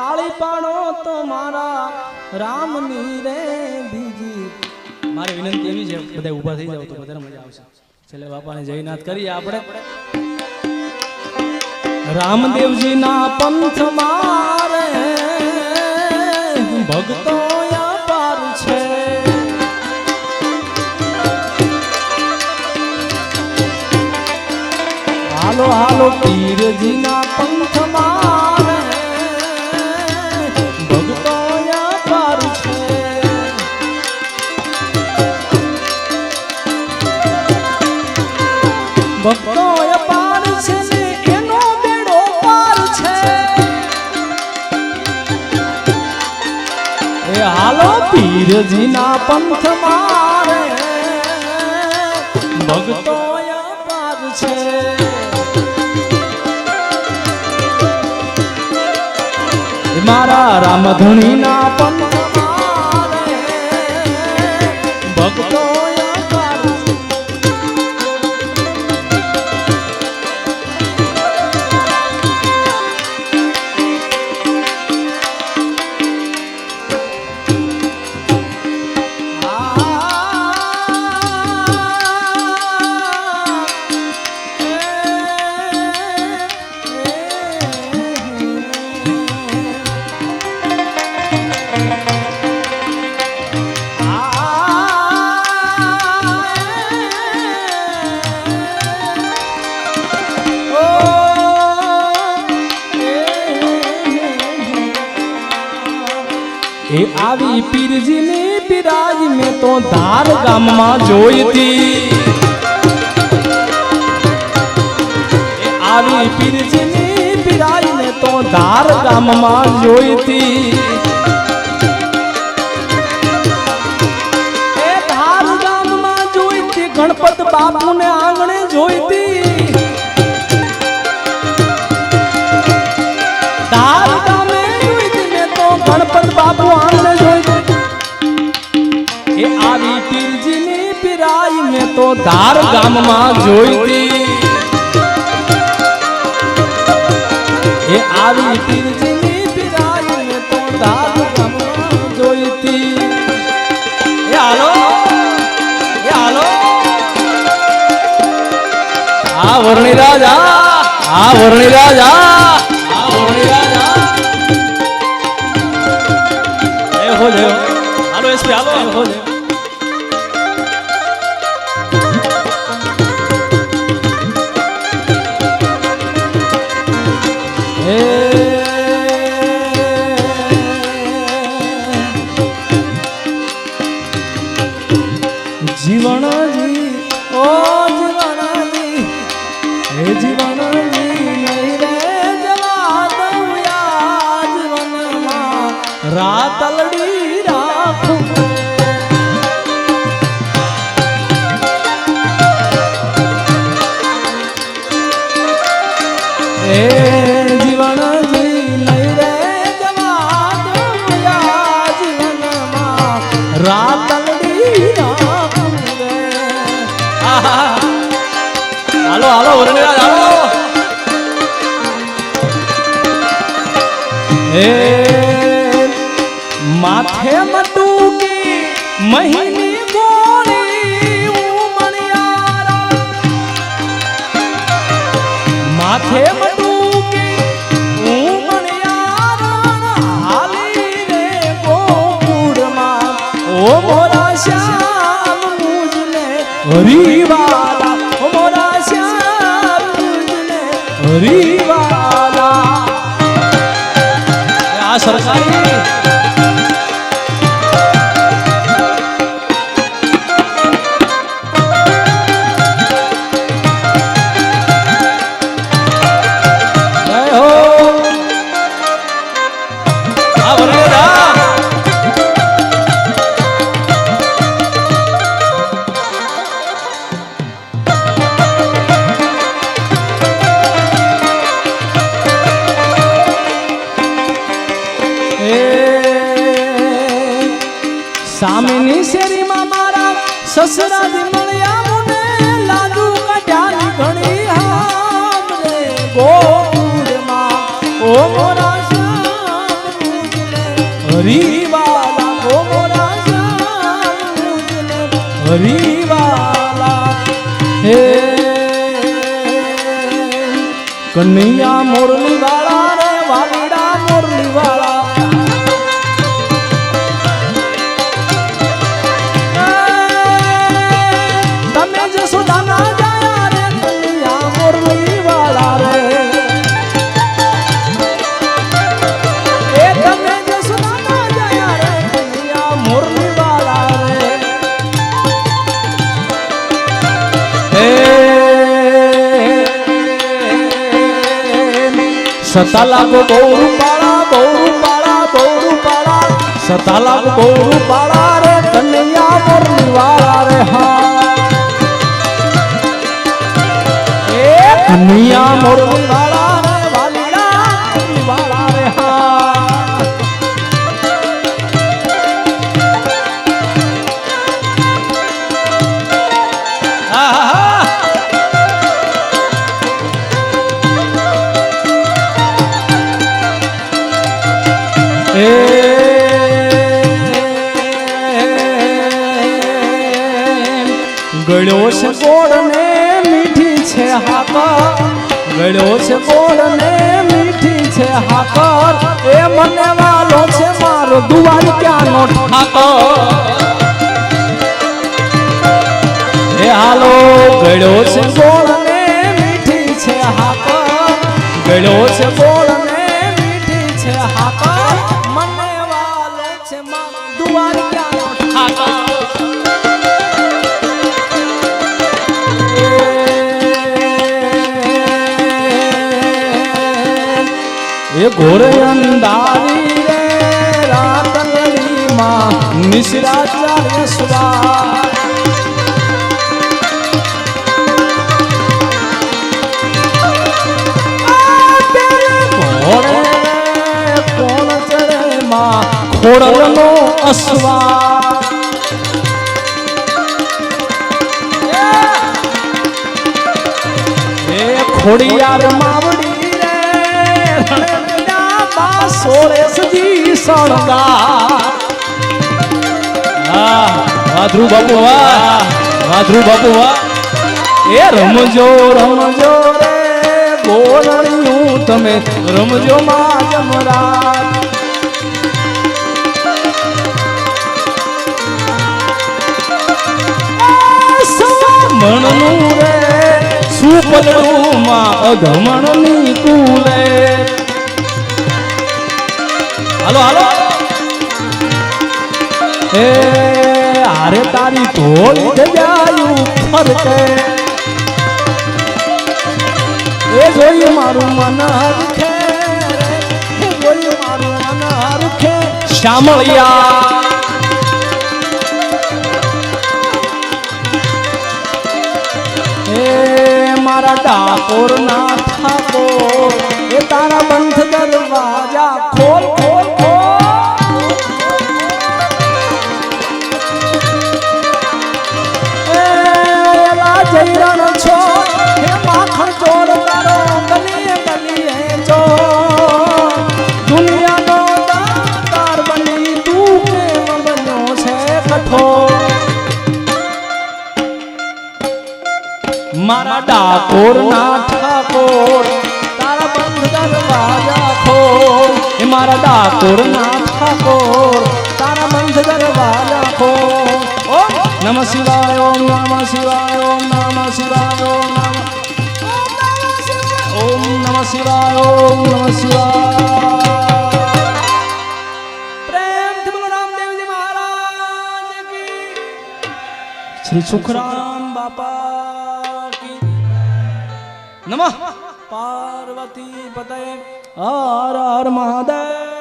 તાળી પાડો તો મારા રામની રે બીજી. મારી વિનંતી એવી છે બધા ઊભા થઈ જાવ તો વધારે મજા આવશે. છેલ્લે બાપાને જયનાથ કરીએ આપણે. રામદેવજીના પંથ મારે ભક્તો અપાર હાલો હાલો, પીરજીના પંથ પીરજીના પંથ મારે ભગતો અપાર છે. મારા રામધણીના પંથ એ આવી પીરજીની પીરાજ મેં તો ધાર ગામમાં જોઈ હતી. એ આવી પીરજીની પીરાજ મેં તો ધાર ગામમાં જોઈ હતી. એ ધાર ગામમાં જોઈ હતી, ગણપત બાપુને આંગણે જોઈ તો ધાર ગામમાં જોઈતી એ આવી પીરજીની પીરાઈ તો ધાર ગામમાં જોઈતી એ હાલો એ હાલો. આ વર્ણી રાજા આ વર્ણી રાજા. હે જીવનમાં રાતલડી રાખું રે. આહા. હાલો હાલો વરણીરાજ હાલો. એ મુજને હરિવાલા. મોરા શ્યામ હરિવાલા. સામેની શેરીમાં મારા સસરાજી મળ્યા મને લાજુ કઢ્યાની ઘણી હામ રે. ગોકુળમાં, ઓ મોરા શ્યામ હરિવાલા, ઓ મોરા મુજને હરિવાલા. હે. કનૈયા મોરલી વાળા રે વાલડા મોરલી વાળા સતાલાગ બહુ પાળા બહુ પાળા બહુ પાળા સતાલાગ બહુ પાળા રે કન્યા મોરલી વાળા રે હા એ કન્યા મોરલી ગળ્યો છે ગોળ ને મીઠી છે હાકર. ગળ્યો છે ગોળ ને મીઠી છે હાકર. એ મને વાલો છે મારો દુવાર ક્યાંનો ઠાકર. એ હાલો, ગળ્યો છે ગોળ ને મીઠી છે હાકર. ગળ્યો છે ગોળ ઘોર અંધારી રે રાતનડી માં મિશ્રાચાર્ય સુરા ખોડલનો અસવા એ ખોડિયાર સજી હા વાધરુ બાપુ, વાહ, વાધરુ બાપુ, વાહ. એ રમજો રમજો રે બોલણિયું તમે રમજો માં જમરાજ. મણનું રે સુપલડું માં અધમણની કુલે હાલો હાલો. એ, આરે તારી ઢોલ જજાયું ફરકે એ જોઈ મારું મન હરખે. જોઈ મારું મન હરખે. શ્યામળિયા મારા ડાકોર ના ઠાકોર એ તારા બંધ દરવાજા ડાકોર ના ઠાકોર તારા બંધ દરવાજા ખોલ ઓમ નમ શિવાય ઓમ નમ શિવાય ઓમ નમ શિવાય ઓમ નમ ઓમ નમ શિવાય ઓમ નમ શિવાય પ્રેમથી બોલો રામદેવજી મહારાજ શ્રી સુખરામ બાપા નમઃ પાર્વતી પતય હર હર મહાદેવ